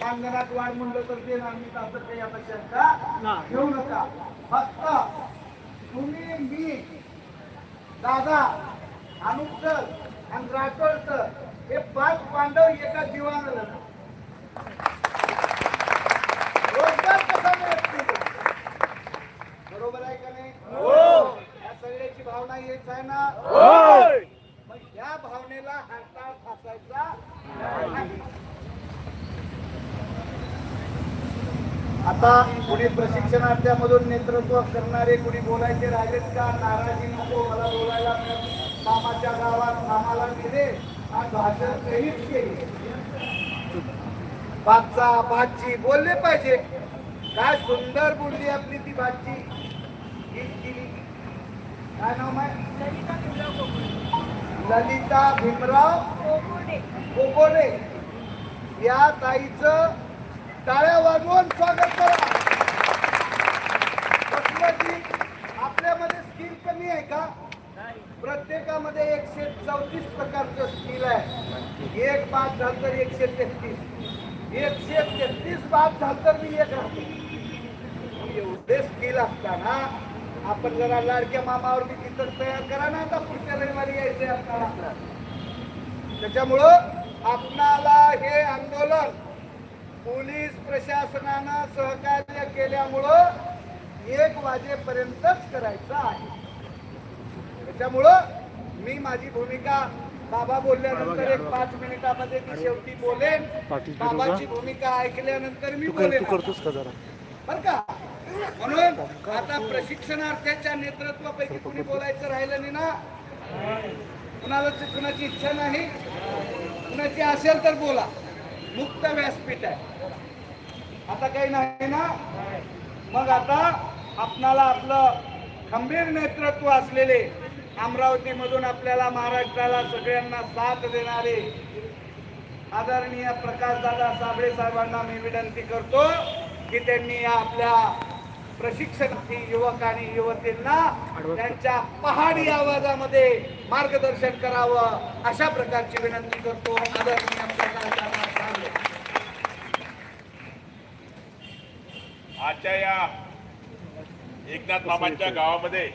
मानधनात वाढ म्हणलं तर देणार मी असं काही आता शंका घेऊ नका. फक्त तुम्ही मी दादा अनुप सर आणि राठोड सर हे पाच पांडव एका जीवानं लढा. रोजगार कसा बरोबर आहे का नाही? या सगळ्याची भावना हेच आहे ना मग या भावनेला हाताळ फासायचा नाही. आता कुणी प्रशिक्षणार्थ्यामधून नेतृत्व करणारे कुणी बोलायचे राहिलेत का नाराजी नको मला बोलायला मिळत. मामाच्या गावात मामाला गेले आणि भाषण काहीच केले बादचा बादची बोलले पाहिजे. काय सुंदर बोलली आपली ती बादची गीत केली. काय नाव माहिती ललिता भीमराव कोकोडे. या ताईचं टाळ्या वाजवून स्वागत करा. आपल्यामध्ये स्किल कमी आहे का? प्रत्येकामध्ये एकशे चौतीस प्रकारचं स्किल आहे. एक पाच झालं तर एकशे तेहतीस. एकशे तेहतीस पाच झालं तर मी एक राहतो. एवढे स्किल असताना आपण जरा लाडक्या मामावर मी तिथं तयार करा ना आता पुढच्या रविवारी यायचंय आपल्याला. त्याच्यामुळं आपणाला हे आंदोलन पोलीस प्रशासनानं सहकार्य केल्यामुळं एक वाजेपर्यंतच करायचं आहे. त्याच्यामुळं मी माझी भूमिका बाबा बोलल्यानंतर एक पाच मिनिटामध्ये मी शेवटी बोलेन. बाबाची भूमिका ऐकल्यानंतर मी बोलेन. करतोस का जरा? बर का? म्हणून आता प्रशिक्षणार्थ्याच्या नेतृत्वापैकी कुणी बोलायचं राहिलं नाही ना? कुणाला कुणाची इच्छा नाही. कुणाची असेल तर बोला. मुक्त व्यासपीठ आहे. आता काही नाही ना? मग आता आपणाला आपलं खंबीर नेतृत्व असलेले अमरावतीमधून आपल्याला महाराष्ट्राला सगळ्यांना साथ देणारे आदरणीय प्रकाशदादा साबळे साहेबांना मी विनंती करतो की त्यांनी या आपल्या प्रशिक्षणार्थी युवक आणि युवतींना त्यांच्या पहाडी आवाजामध्ये मार्गदर्शन करावं अशा प्रकारची विनंती करतो. आदरणीय प्रकाशदादा साबळे आजच्या या एकनाथ बाबांच्या गावामध्ये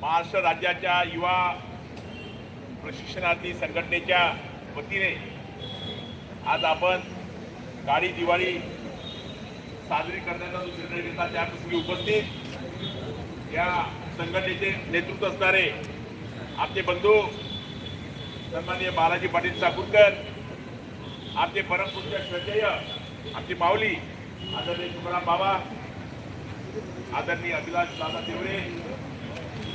महाराष्ट्र राज्याच्या युवा प्रशिक्षणार्थी संघटनेच्या वतीने आज आपण गाडी दिवाळी साजरी करण्याचा जो निर्णय घेतला त्याप्रसंगी उपस्थित या संघटनेचे नेतृत्व असणारे आपले बंधू सन्माननीय बालाजी पाटील चाकूरकर आपले परमपूज्य श्रद्धेय आमची माऊली आदरणीय तुकाराम बाबा आदरणीय अभिलाष दादा देवरे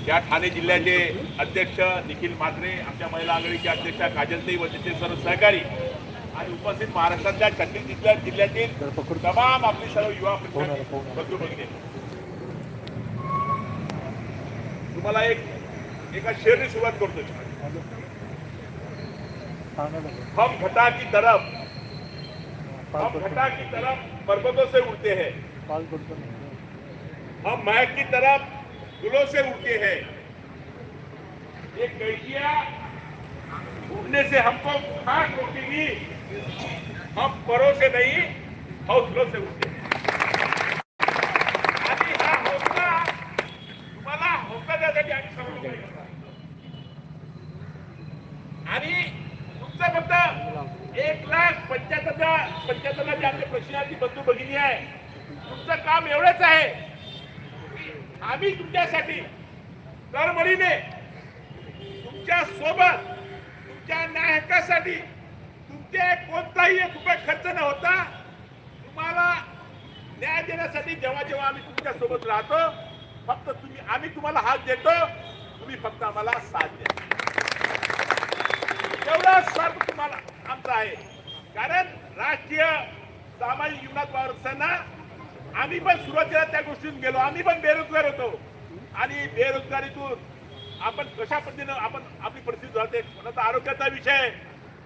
या ठाणे जिल्ह्याचे अध्यक्ष निखिल म्हात्रे आमच्या महिला आघाडीचे अध्यक्ष काजलताई व सर्व सहकारी आणि उपस्थित महाराष्ट्रातल्या छत्तीस जिल्ह्या जिल्ह्यातील तमाम आपली सर्व युवा प्रतिनिधी बंधू भगिनी. तुम्हाला एक एका शेरने सुरुवात करतोय हम घटा की तरफ हम घटा की तरफ पर्वतों से उड़ते हैं। हम मैक की तरफ़ गुलों से उड़ते हैं। ये कैदिया उड़ने से हमको खाक रोकेगी। हम परों से नहीं हौसलों से उड़ते करायचं आहे. आम्ही तुमच्यासाठी तळमळीने तुमच्यासोबत तुमच्या न्याय हक्कासाठी तुमचे कोणताही एक रुपये खर्च न होता तुम्हाला न्याय देण्यासाठी जेव्हा जेव्हा आम्ही तुमच्यासोबत राहतो फक्त तुम्ही आम्ही तुम्हाला हात देतो तुम्ही फक्त आम्हाला साथ द्या. एवढा स्वार्थ तुम्हाला आमचा आहे. कारण राष्ट्रीय सामाजिक जीवनात वावरत आम्ही पण सुरुवातीला त्या गोष्टीतून गेलो. आम्ही पण बेरोजगार होतो. आणि बेरोजगारीतून आपण कशा पद्धतीनं आपण आपली परिस्थिती जाते कोणाचा आरोग्याचा विषय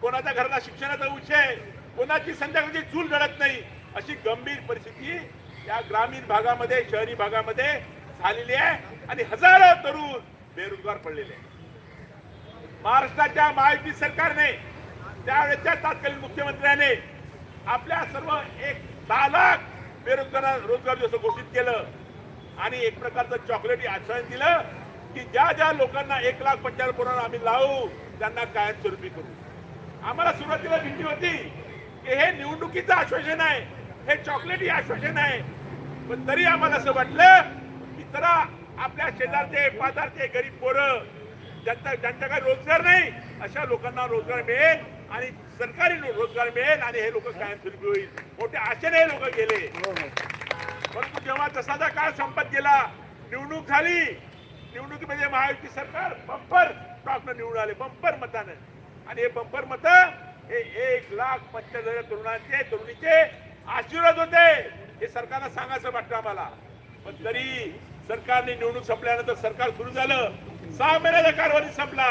कोणाच्या घराला शिक्षणाचा विषय कोणाची संध्याकाळची चूल घडत नाही अशी गंभीर परिस्थिती या ग्रामीण भागामध्ये शहरी भागामध्ये झालेली आहे. आणि हजारो तरुण बेरोजगार पडलेले आहे महाराष्ट्राच्या महायुती सरकारने त्यावेळेच्या तत्कालीन मुख्यमंत्र्याने आपल्या सर्व एक दहा लाख बेरोजगार रोजगार जसं घोषित केलं आणि एक प्रकारचं चॉकलेटी आश्वासन दिलं की ज्या ज्या लोकांना एक लाख पंचावन्न पुराण आम्ही लावू त्यांना कायमस्वरूपी करू. आम्हाला सुरुवातीला भीती होती की हे निवडणुकीचं आश्वासन आहे हे चॉकलेटी आश्वासन आहे. पण तरी आम्हाला असं वाटलं की जरा आपल्या शेजारचे पाजारचे गरीब पोरं ज्यांचा ज्यांच्याकडे रोजगार नाही अशा लोकांना रोजगार मिळेल. आणि सरकारी रोजगार मिळेल आणि हे लोक कायमस्वरूपी होईल. मोठ्या आशेने हे लोक गेले. परंतु जेव्हा जसाचा काळ संपत गेला निवडणूक झाली निवडणुकीमध्ये महायुती सरकार बंपर स्टॉकनं निवडून आले बंपर मतानं. आणि हे बंपर मत हे एक लाख पंच्याहत्तर हजार तरुणांचे तरुणीचे आशीर्वाद होते. हे सरकारला सांगायचं वाटतं आम्हाला. पण तरी सरकारने निवडणूक संपल्यानंतर सरकार सुरू झालं. सहा महिन्याचा कारभारी संपला.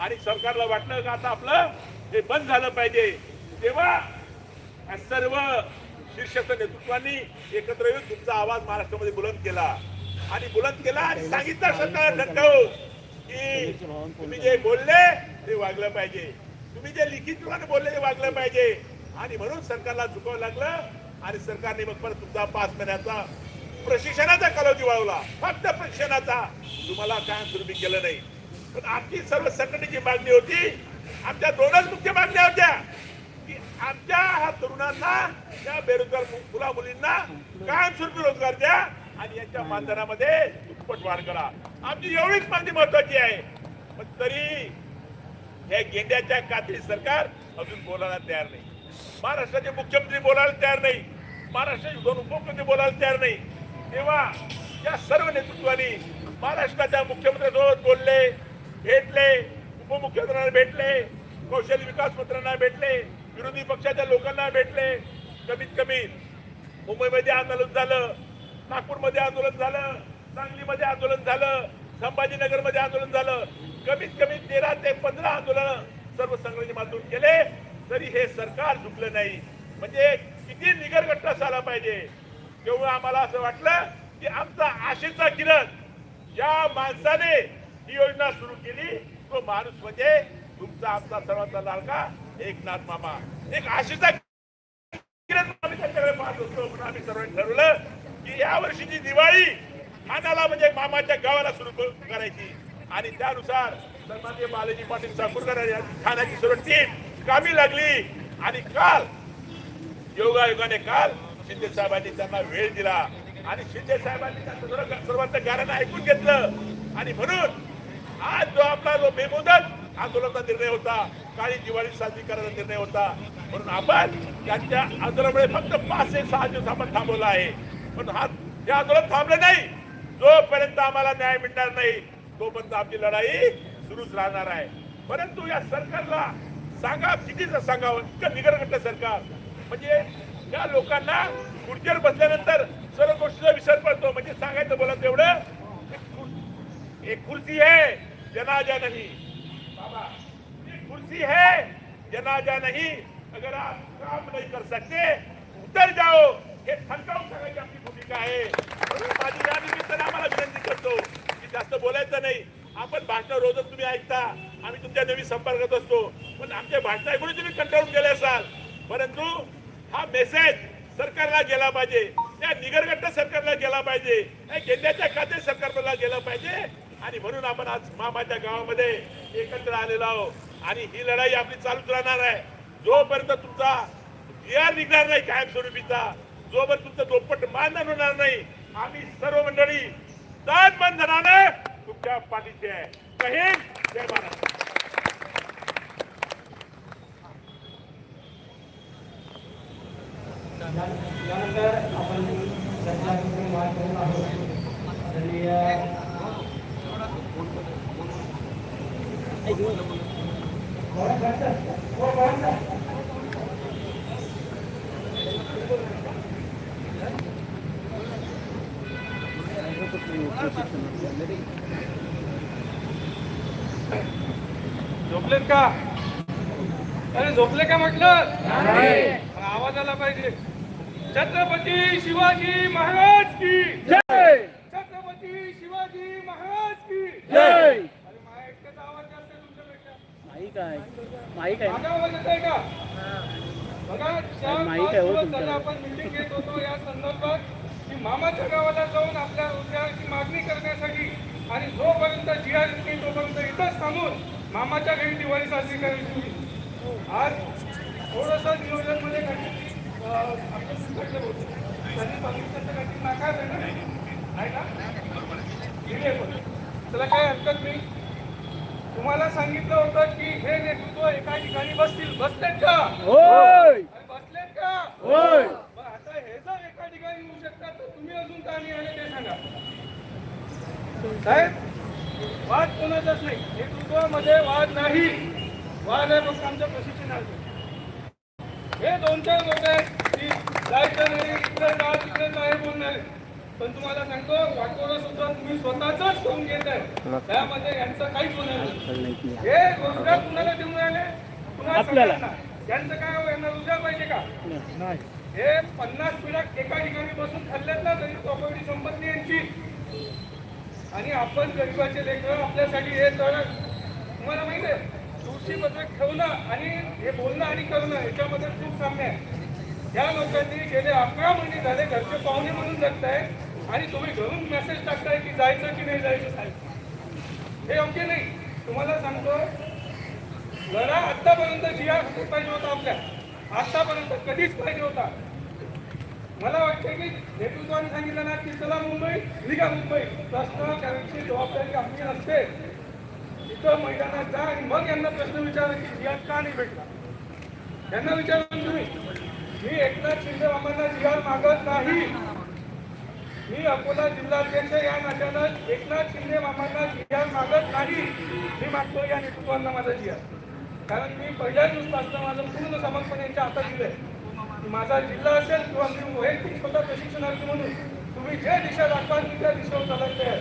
आणि सरकारला वाटलं का आता आपलं हे बंद झालं पाहिजे तेव्हा सर्व शीर्षस्थ नेतृत्वांनी एकत्र येऊन तुमचा आवाज महाराष्ट्रामध्ये बुलंद केला. आणि बुलंद केला आणि सांगितलं सरकार ठणकावून की तुम्ही जे बोलले ते वागलं पाहिजे. तुम्ही जे लिखित बोलले ते वागलं पाहिजे. आणि म्हणून सरकारला झुकावं लागलं आणि सरकारने मग परत तुमचा पाच महिन्याचा प्रशिक्षणाचा कालावधी वाढवला. फक्त प्रशिक्षणाचा. तुम्हाला काय दुर्बी केलं नाही. पण आमची सर्व संघटनेची मागणी होती. आमच्या दोनच मुख्य मागण्या होत्या. की आमच्या ह्या तरुणांना त्या बेरोजगार मुला मुलींना कायमस्वरूपी रोजगार द्या आणि यांच्या मानधनामध्ये दुप्पट वाढ करा. आमची एवढीच मागणी महत्वाची आहे. पण तरी हे गेंड्याच्या कात्री सरकार अजून बोलायला तयार नाही. महाराष्ट्राचे मुख्यमंत्री बोलायला तयार नाही. महाराष्ट्राचे दोन उपमुख्यमंत्री बोलायला तयार नाही. तेव्हा या सर्व नेतृत्वाने महाराष्ट्राच्या मुख्यमंत्र्यांसोबत बोलले भेटले उपमुख्यमंत्र्यांना भेटले कौशल्य विकास मंत्र्यांना भेटले विरोधी पक्षाच्या लोकांना भेटले. कमीत कमी मुंबईमध्ये आंदोलन झालं नागपूरमध्ये आंदोलन झालं सांगलीमध्ये आंदोलन झालं संभाजीनगरमध्ये आंदोलन झालं. कमीत कमी तेरा ते पंधरा आंदोलन सर्व संघटनेच्या माध्यम केले तरी हे सरकार झुकलं नाही. म्हणजे किती निगरगट्टा झाला पाहिजे. तेव्हा आम्हाला असं वाटलं की आमचा आशेचा किरण ज्या माणसाने ही योजना सुरू केली. तो माणूस म्हणजे तुमचा आमचा सर्वांचा लाडका एकनाथ मामा. एक आशेचा किरण आम्ही त्यांच्याकडे पाहत होतो पण आम्ही सर्वांनी ठरवलं की या वर्षीची दिवाळी ठाण्याला म्हणजे मामाच्या गावाला सुरू करायची. आणि त्यानुसार सन्माननीय बालाजी पाटील चाकूरकर यांची ठाण्याची सर्व टीम कामी लागली. आणि काल योगायोगाने काल शिंदे साहेबांनी त्यांना वेळ दिला. आणि शिंदे साहेबांनी त्यांचं सर्वांचं गाणं ऐकून घेतलं. आणि म्हणून आज जो आपला जो बेमुदत आंदोलनाचा निर्णय होता काळी दिवाळी साजरी करायचा निर्णय होता म्हणून आपण त्यांच्या आंदोलनामुळे फक्त पाच ते सहा दिवस आपण थांबवला आहे. पण हा हे आंदोलन थांबलं नाही. जोपर्यंत आम्हाला न्याय मिळणार नाही तोपर्यंत आपली लढाई सुरूच राहणार आहे. परंतु या सरकारला सांगा कितीच सांगावं? इतकं निगरगट्ट सरकार. म्हणजे या लोकांना खुर्चीवर बसल्यानंतर सर्व गोष्टीचा विसर पडतो. म्हणजे सांगायचं बोला तेवढं एक खुर्ची एक जनाजा नहीं। बाबा ये कुर्सी है जनाजा नहीं। अगर आप काम नहीं कर सकते उतर जाओ। हे ठणकावून सांगायची आपली भूमिका आहे म्हणून माझी या निमित्ताने आम्हाला विनंती करतो की जास्त बोलायचं नाही. आपण भाषण रोजच तुम्ही ऐकता. आम्ही तुमच्या नेहमी संपर्कात असतो. पण आमच्या भाषण ऐकून तुम्ही कंटाळून गेले असाल. परंतु हा मेसेज सरकारला गेला पाहिजे. त्या निगरगट्ट सरकारला गेला पाहिजे. त्या गेंद्याच्या खाते सरकारला गेला पाहिजे. आणि म्हणून आपण आज मामाच्या गावामध्ये एकत्र आलेलो आहोत. आणि ही लढाई आपली चालूच राहणार आहे. जोपर्यंत तुमचा बिहार निघणार नाही कायमस्वरूपीचा जोपर्यंत तुमचं दोपट मानधन होणार नाही आम्ही सर्व मंडळी दान बंधनाने तुमच्या पाठीचे आहे. जय जय यानंतर आपण आहोत. झोपलेत का? अरे झोपले का म्हटलं? आवाज आला पाहिजे. छत्रपती शिवाजी महाराज की जय! छत्रपती शिवाजी महाराज की जय अरे माझ्या एकट्याचा आवाज जास्त आहे तुमच्यापेक्षा माईक आहे माईक आहे माझा आवाज येत आहे का बघा चार पाच दिवस झाले आपण मिटिंग घेत होतो या संदर्भात की मामाच्या गावाला जाऊन आपल्या रोजगाराची मागणी करण्यासाठी आणि जोपर्यंत जी आर येत तोपर्यंत इथंच थांबून मामाच्या घरी दिवाळी साजरी करायची. आज थोडंसं नियोजनमध्ये काही होतं. त्यांनी परमिशनचं काही नाकारलं ना? आहे ना त्याला काही हरकत नाही. तुम्हाला सांगितलं होतं की हे नेतृत्व एका ठिकाणी बसतील. बसलेत का? अरे बसलेत का? मग आता हे जर एका ठिकाणी येऊ शकतात तर तुम्ही अजून का नाही आले ते सांगा. साहेब वाद कोणाचाच नाही. नेतृत्वामध्ये वाद नाही. वाद आहे फक्त आमच्या प्रशिक्षणाचा. हे दोन चार लोक आहेत. की जायचं नाही इकडे जा तिकडे जा हे बोलणार पण तुम्हाला सांगतो वाटोळं सुद्धा तुम्ही स्वतःच करून घेत आहे त्यामध्ये यांचं काहीच होणार नाही. हे रोजगार कुणाला देऊन राहिले? कुणाला. त्यांचं काय हो, यांना रोजगार पाहिजे का? हे पन्नास पिढ्या एका ठिकाणी बसून खाल्ल्यात ना तरी प्रॉपर्टी संपत्ती यांची. आणि आपण गरीबाचे लेकर आपल्यासाठी हे तर तुम्हाला माहिती आहे तुळशी पत्रक ठेवणं आणि हे बोलणं आणि करणं याच्यामध्ये खूप साम्य आहे. या लोकांनी गेले अकरा महिने झाले घरचे पाहुणे म्हणून जगताय आणि तुम्ही घरून मेसेज टाकताय की जायचं की नाही जायचं साहेब? हे योग्य नाही. तुम्हाला सांगतो लढा आत्तापर्यंत जिया पाहिजे होता आपल्या. आत्तापर्यंत कधीच पाहिजे होता. मला वाटतं की नेतृत्वाने सांगितलं ना की चला मुंबई निघा मुंबई. प्रश्न त्यांची जबाबदारी आपली असते. तिथं मैदानात जा आणि मग यांना प्रश्न विचारा की जियात का नाही भेटला. यांना विचारून तुम्ही. मी एकनाथ शिंदे बाबांना जिहार मागत नाही. मी अकोला जिल्हाध्यक्ष या नात्यानं एकनाथ शिंदे मामांना जिहाद मागत नाही मी मागतो या नेतृत्वांना माझा जिहाद. कारण मी पहिल्याच दिवसापासून माझं पूर्ण समर्पण यांच्या हातात दिलंय. माझा जिल्हा असेल किंवा मी वैयक्तिक स्वतः प्रशिक्षणार्थी म्हणून तुम्ही जे दिशा दाखवाल मी त्या दिशेवर चालत आहे.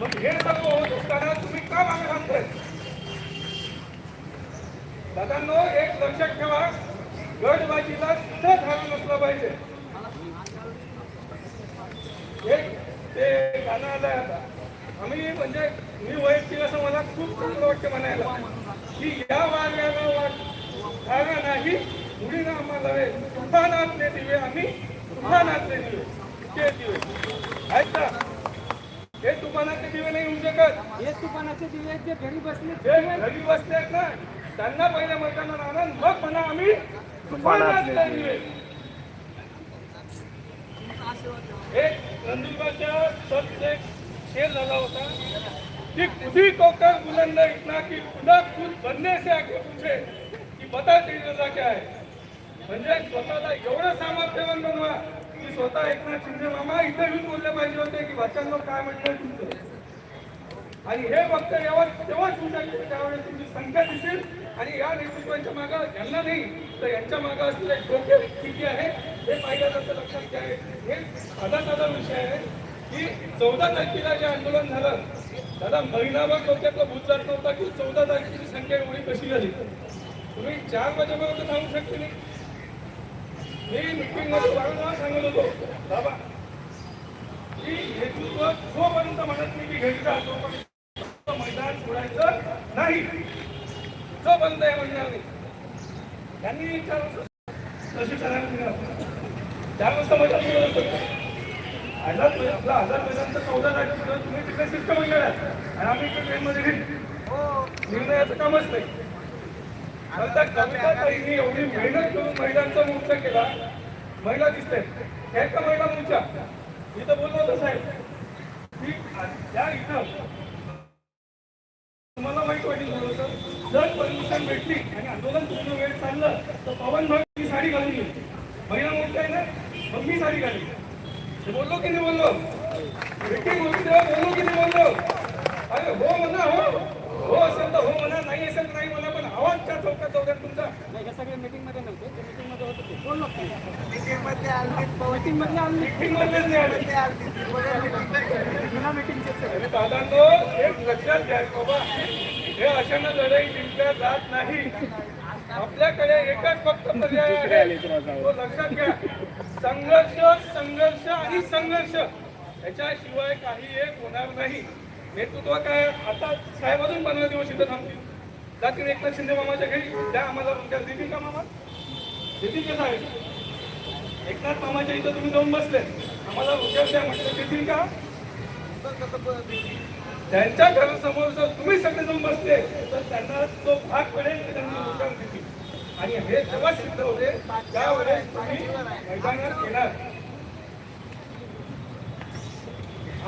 मग हे सर्व होत असताना तुम्ही का मागे थांबताय? दादांनो एक लक्षात ठेवा गडबाजीला सुद्धा धारण नसलं पाहिजे. एक ते गाणं आलंय आता. आम्ही म्हणजे मी वैयक्तिक असं मला खूप चांगलं वाटतं म्हणायला. की या वाट धागा नाही मुलीनं आम्हाला रे तुफानातले दिवे आम्ही तुफानातले दिवे. ते दिवे. आहेत का? हे तुफानातले दिवे नाही होऊ शकत. हेच तुफानाचे दिवे जे घरी बसले. जे घरी बसले आहेत ना त्यांना पहिले मैदानात आणा मग म्हणा आम्ही तुफानातले दिवे. एक नंदुरबारच्या सत एक शेर झाला होता. कि खुदी को कर बुलंद इतना कि पुन्हा खुद बनने से आगे पूछे की बता तेरी रजा क्या आहे म्हणजे स्वतःला एवढं सामर्थ्यवान बनवा की स्वतः एकनाथ शिंदे मामा इथे येऊन बोलले पाहिजे होते की बच्चांवर काय म्हटलं तुमचं. आणि हे फक्त यावर तेव्हाच होऊ शकते त्यावेळेस तुमची संख्या दिसेल. आणि या नेतृत्वांच्या मागं यांना नाही तर यांच्या मागं असलेले योग्य किती आहे हे पाहिल्यानंतर लक्षात घ्या. हे साधा साधा विषय आहे की चौदा तारखेला जे आंदोलन झालं दादा महिनाभर डोक्यातला भूत जात नव्हता की चौदा तारखेची संख्या एवढी कशी झाली. तुम्ही चार वाजेपर्यंत सांगू शकते नाही. मी मिटिंगमध्ये वारंवार सांगत होतो बाबा की नेतृत्व जोपर्यंत म्हणत नाही की घरी जा तोपर्यंत मैदान सोडायचं नाही जोपर्यंत हे म्हणणार नाही त्यांनी वाजता मैदान सोडत होतं. आझाद मैदान आपला आझाद मैदानचं चौदा तारखेपर्यंत तुम्ही तिकडे सिस्टम गेलात. आणि आम्ही इकडे ट्रेनमध्ये गेलो. निर्णयाचं कामच नाही. आता कविताताईंनी एवढी मेहनत करून महिलांचा मोर्चा केला? महिला दिसते ह्याचा महिला मोर्चा. इथं बोललो होतं साहेब. की त्या इथं तुम्हाला माहीत वाटेल थोडंसं जर परमिशन भेटली आणि आंदोलन पूर्ण वेळ चाललं तर पवन भाग मी साडी घालून येईल महिला मोर्चा आहे ना मग मी साडी घाली हे बोललो की नाही बोललो? मीटिंग होती तेव्हा बोललो की नाही बोललो? अरे हो म्हणा हो. हो असेल तर हो म्हणा नाही असेल तर नाही म्हणा पण आवाज त्या चौकात द्या तुमचा. नाही सगळे मीटिंगमध्ये नव्हते. ते मीटिंगमध्ये होते ते. बोललो. मीटिंगमध्ये मीटिंग आले मीटिंग मध्येच नाही आले. मध्ये meeting. बिना मीटिंगचे आणि दादांनो एक लक्षात घ्या बाबा. हे अशानं लढाई जिंकल्या जात नाही. आपल्याकडे एकच फक्त पर्याय आहे. तो लक्षात घ्या. संघर्ष संघर्ष आणि संघर्ष याच्याशिवाय काही एक होणार नाही. नेतृत्व काय? आता साहेब अजून पंधरा दिवस इथं थांबतील. जातील एकनाथ शिंदे मामाच्या घरी. द्या आम्हाला रोजगार देतील का मामा? देतील का साहेब? एकनाथ मामाच्या इथं तुम्ही जाऊन बसले. आम्हाला उद्या द्या म्हटलं. देतील का? त्यांच्या घरासमोर जर तुम्ही सगळे जाऊन बसले तर त्यांना तो भाग पडेल त्यांनी आणि हे तेव्हा सिद्ध होते त्यावेळेस तुम्ही मैदानात येणार.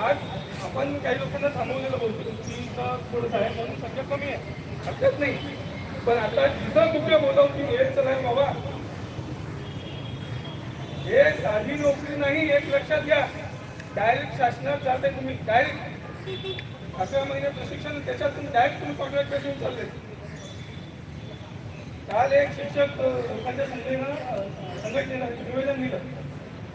आज आपण काही लोकांना थांबवलेलं बोलतो की थोडंसं आहे म्हणून संख्या कमी आहे. हरकत नाही. पण आता जिथं कुठे बोलावून की यायचं नाही बाबा. हे साधी नोकरी नाही एक लक्षात घ्या. डायरेक्ट शासनात जाते तुम्ही डायरेक्ट अकरा महिने प्रशिक्षण त्याच्यातून डायरेक्ट तुम्ही कॉन्ट्रॅक्ट बेसिस चालले. काल एक शिक्षक लोकांच्या संघटनेनं अ, निवेदन दिलं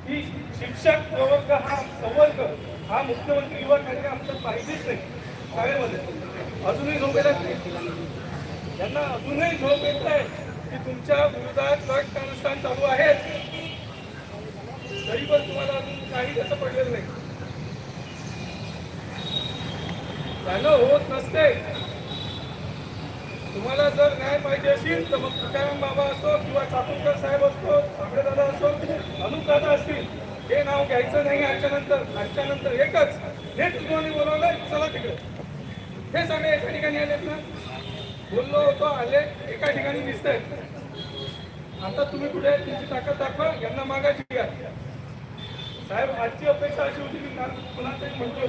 की शिक्षक प्रवर्ग हा संवर्ग हा मुख्यमंत्री युवा कार्यक्रम आमचं पाहिजेच नाही शाळेमध्ये. अजूनही झोपेलाच नाही. त्यांना अजूनही झोप येत आहे की तुमच्या विरोधात गट कारस्थान चालू आहेत. तरी पण तुम्हाला अजून काही त्याचं पडलेलं नाही. त्यानं होत नसते. तुम्हाला जर न्याय पाहिजे असेल तर मग तुकाराम बाबा असो किंवा चाकूरकर साहेब असतो साबळेदादा असो अनुपदादा असतील हे नाव घ्यायचं नाही आजच्या नंतर आजच्या नंतर एकच हे तुम्हाला बोलवलं चला तिकडे. हे सगळे एका ठिकाणी आलेत ना? बोललो होतो आले एका ठिकाणी दिसतंय. आता तुम्ही कुठे तुमची ताकद दाखवा यांना मागायची घ्या. साहेब आजची अपेक्षा अशी होती की काल पुन्हा तरी म्हणतो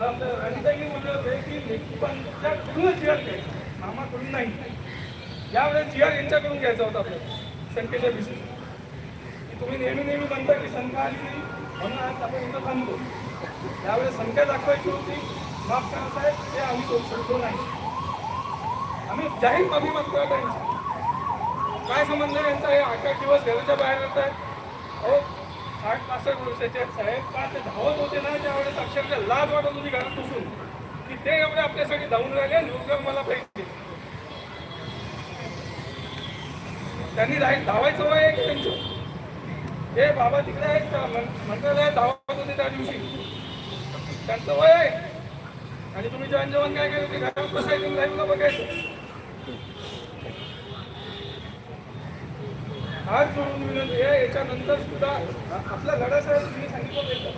आणि आपलं म्हटलं की लेखीपांच्याकडूनच जी आर घ्यायचं मामाकडून नाही. यावेळेस जी आर यांच्याकडून घ्यायचा होता आपल्याला संख्येच्या विषयी की तुम्ही नेहमी नेहमी म्हणता की संख्या आली नाही. म्हणून आज आपण इथं थांबतो यावेळेस संख्या दाखवायची होती माफ करा साहेब ते आम्ही करू शकतो नाही. आम्ही जाहीर माफी मागतो त्यांची काय संबंध यांचा? हे आठ आठ दिवस घराच्या बाहेर येत आहेत. अहो साठ पासष्ट वर्षाचे आहेत साहेब. का ते धावत होते ना? त्यावेळेस अक्षरशः लाज वाटत होती घरात बसून की ते एवढे आपल्यासाठी धावून राहिले आणि मला पाहिजे त्यांनी जाहीर धावायचं वय आहे की त्यांचं. हे बाबा तिकडे आहेत का? मंत्रालयात धावत होते त्या दिवशी. त्यांचं वय आहे. आणि तुम्ही जेवण जेवण काय केलं की घरात बसायचं लाईव्हला बघायचं. आज जोडून विनंती. आहे याच्यानंतर सुद्धा आपला लढा साहेब तुम्ही सांगितलं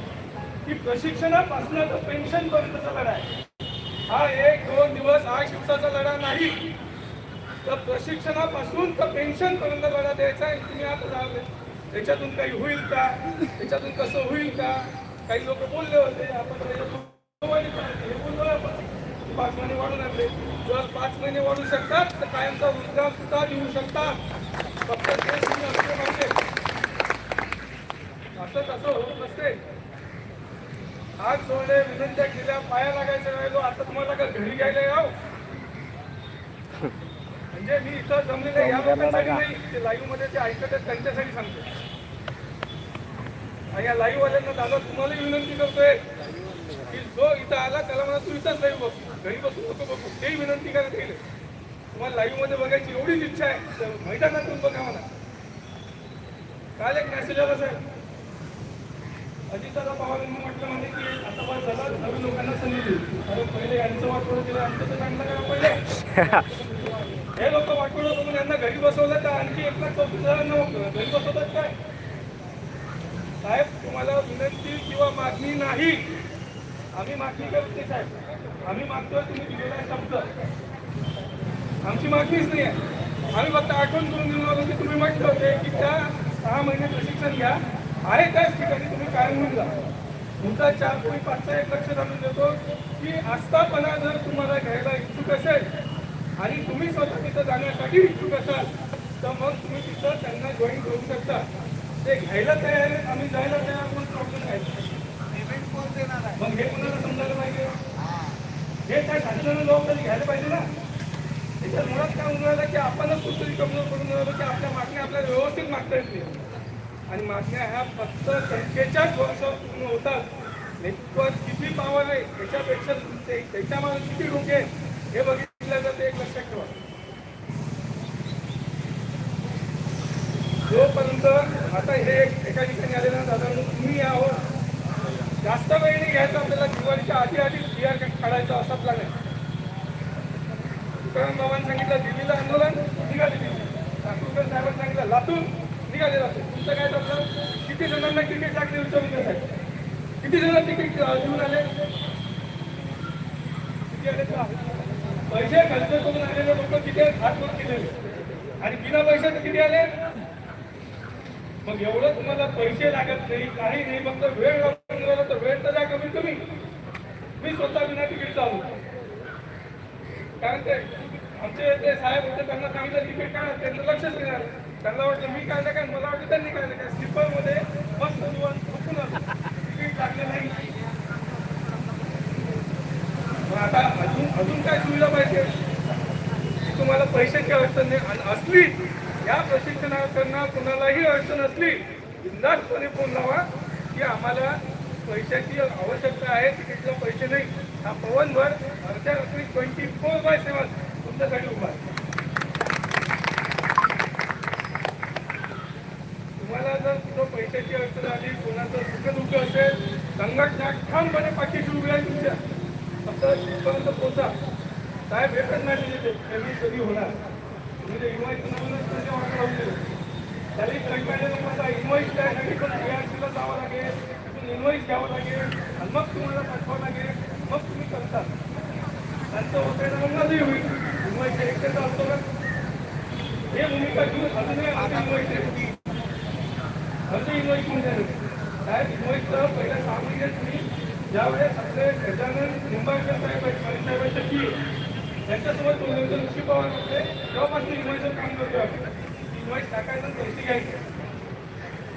की प्रशिक्षणापासून तर पेन्शन पर्यंतचा लढा आहे. हा एक दोन दिवस आठ दिवसाचा लढा नाही. तर प्रशिक्षणापासून तर पेन्शन पर्यंत लढा द्यायचा आहे तुम्ही आता जावे त्याच्यातून काही होईल का? त्याच्यातून कसं होईल का? काही लोक बोलले होते आपण त्याच्यातून हे बोललो आपण पाच महिने वाढून आणले जर पाच महिने वाढू शकतात तर कायमचा रोजगार सुद्धा देऊ शकतात. फक्त ते तुम्ही असले पाहिजे. असं तसं होत नसते. हात जोडले विनंत्या केल्या पाया लागायचं राहिलो आता तुम्हाला का घरी घ्यायला यावं म्हणजे मी इथं या लोकांसाठी नाही ते लाईव्हमध्ये जे ऐकत आहेत त्यांच्यासाठी सांगतो आणि या लाईव्ह वाल्यांना दादा तुम्हालाही विनंती करतोय की जो इथं आला त्याला म्हणा तू इथंच लाईव्ह बघू घरी बसून नको बघू तेही विनंती करत गेले तुम्हाला लाईव्हमध्ये बघायची एवढीच इच्छा आहे तर मैदानातून बघा मला काल एक मेसेज आला साहेब अजितदादा पवारांनी म्हटलं म्हणजे की आता बस झाला नवीन लोकांना संधी देऊ कारण पहिले यांचं वाटवलं केलं आमचं तर चांगलं करा पहिले. हे लोक वाटवलं करून यांना घरी बसवलं तर आणखी एक लाख चौतीस हजार घरी बसवतात काय? साहेब तुम्हाला विनंती किंवा मागणी नाही. आम्ही मागणी करत साहेब. आम्ही मागतोय तुम्ही दिलेला आहे शब्द आमची मागणीच नाही आहे. आम्ही फक्त आठवण करून दिलं की तुम्ही म्हटलं होते की त्या सहा महिने प्रशिक्षण घ्या. आहे त्याच ठिकाणी तुम्ही कायम होऊन जा. तुमचा चार कोणी पाचचा एक लक्ष घालून देतो की आस्थापना जर तुम्हाला घ्यायला इच्छुक असेल आणि तुम्ही स्वतः तिथं जाण्यासाठी इच्छुक असाल तर मग तुम्ही तिथं त्यांना जॉईन करू शकता. ते घ्यायला तयार आहेत आम्ही जायला तयार म्हणून प्रॉब्लेम नाही पेमेंट कोण देणार आहे? मग हे कुणाला समजायला पाहिजे? हे. काय शासनानं जबाबदारी घ्यायला पाहिजे ना. त्याच्यात मुळात काय होऊन राहिलं की आपणच कुठतरी कमजोर पडून राहिलो की आपल्या मागण्या आपल्याला व्यवस्थित मागता येत नाही. आणि मागण्या ह्या फक्त संख्येच्याच वर्षावर पूर्ण होतात. नेटवर्क किती पावर आहे त्याच्यापेक्षा ते- त्याच्यामागे किती डोके हे बघितलं जातं एक लक्षात ठेवा जोपर्यंत आता हे एका ठिकाणी आलेलं ना दादा. तुम्ही यावं. जास्त वेळ नाही घ्यायचा आपल्याला. दिवाळीच्या आधी आधी जी आर काढायचा असा प्लॅन आहे तुकाराम बाबांनी सांगितलं दिल्लीला आंदोलन निघाली दिल्ली. साहेबांनी सांगितलं लातूर निघाले जाते तुमचं काय आपलं किती जणांना क्रिकेट लागले विचारून घ्या साहेब? किती जण तिकीट घेऊन आले? किती आले पैसे खर्च करून आलेले लोक तिथे हात केलेले. आणि बिना पैशाचे किती आले? मग एवढं तुम्हाला पैसे लागत नाही काही नाही फक्त वेळ लागून तर वेळ तर द्या कमीत कमी. मी स्वतः विना तिकीट चालू कारण ते आमचे ते साहेब होते त्यांना सांगितलं तिकीट काढा त्यांचं लक्षच नाही त्यांना वाटलं मी काढलं काय मला वाटलं त्यांनी काढलं काय स्लीपरमध्ये मध्ये निवांत झोपून तिकीट काढले नाही. आता अजून अजून काय सुविधा पाहिजे? तुम्हाला पैशाची अडचण नाही. आणि असली या प्रशिक्षणार्थ्यांना कुणालाही अडचण असली बिंदास्तपणे फोन लावा की आम्हाला पैशाची आवश्यकता आहे तिकीटला पैसे नाही. हा पवनभर अर्ध्या रात्री ट्वेंटी फोर बाय सेवन तुमच्यासाठी उभा आहे. तुम्हाला जर कुठं पैशाची अडचण आली कोणाचं सुखदुःख असेल संघटना ठामपणे पाठीशी उभी आहे तुमच्या. फक्त तिथपर्यंत पोचा साहेब भेटत नाही ते कधी होणार. तुम्ही ते नवीनच त्याचे ऑर्डर लावून दिले त्याला कंटाळले द्यायसाठी पण जावं लागेल तिथून घ्यावं लागेल आणि मग तुम्हाला पाठवावं लागेल मग तुम्ही करता त्यांचं होते ना मग होईल असतो हे भूमिका घेऊन अजूनही आमची आहे म्हणजे इन्व्हाइस म्हणजे साहेब इन्व्हाइसचं पहिल्या सहा महिन्यात तुम्ही ज्यावेळेस आपले गजानन निंबाळकर साहेब आहेत साहेबांच्या की त्यांच्यासोबत बोलले होते ऋषी पवार होते. तेव्हापासून इन्व्हाइसवर काम करतो आपण इन्व्हाइस टाकायचं पैसे घ्यायचे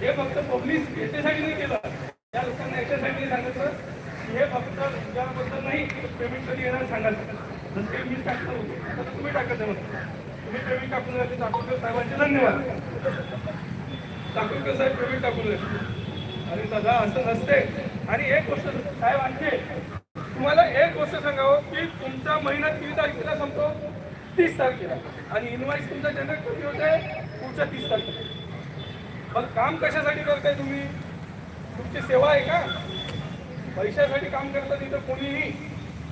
हे फक्त पब्लिक याच्यासाठी नाही केलं त्या लोकांना याच्यासाठी सांगितलं की हे फक्त ज्याबद्दल नाही पेमेंट कधी येणार सांगायचं जसं काही मी टाकलं होतं आता तुम्ही टाकत म्हणतो तुम्ही पेमेंट टाकून राहिले चाकूरकर साहेबांचे धन्यवाद चाकूरकर साहेब पेमेंट टाकून राहिले आणि दादा असं नसते आणि एक गोष्ट साहेब आणखी तुम्हाला एक गोष्ट सांगावं की तुमचा महिना किती तारखेला संपतो? तीस तारखेला. आणि इन्व्हाइस तुमचा जनरेट कधी आहे? पुढच्या तीस तारखेला. मग काम कशासाठी करताय तुम्ही? तुमची सेवा आहे का? पैशासाठी काम करता तिथं कोणीही.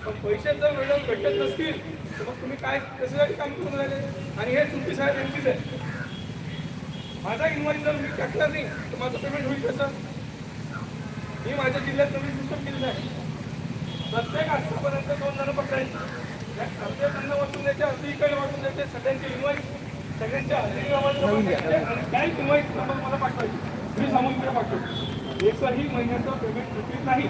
पण पैसे जर मॅडम भेटत नसतील तर मग तुम्ही काय कशासाठी काम करून राहिले? आणि हे तुमची साहेब यांचीच आहे. माझा इन्व्हॉइस जर मी टाकला नाही तर माझं पेमेंट होईल कसं? मी माझ्या जिल्ह्यात नवीन सिस्टम केलेलं आहे. प्रत्येक आजपर्यंत दोन जण पकडायचे. त्यांना वाटून द्यायचे अर्धे इकडे वाटून द्यायचे सगळ्यांचे इन्व्हॉइस सगळ्यांच्या अर्धे गावात आणि काही इन्व्हॉइस नंबर मला पाठवायचे. मी सामूहिकडे पाठवतो. एकही महिन्याचं पेमेंट चुकीत नाही.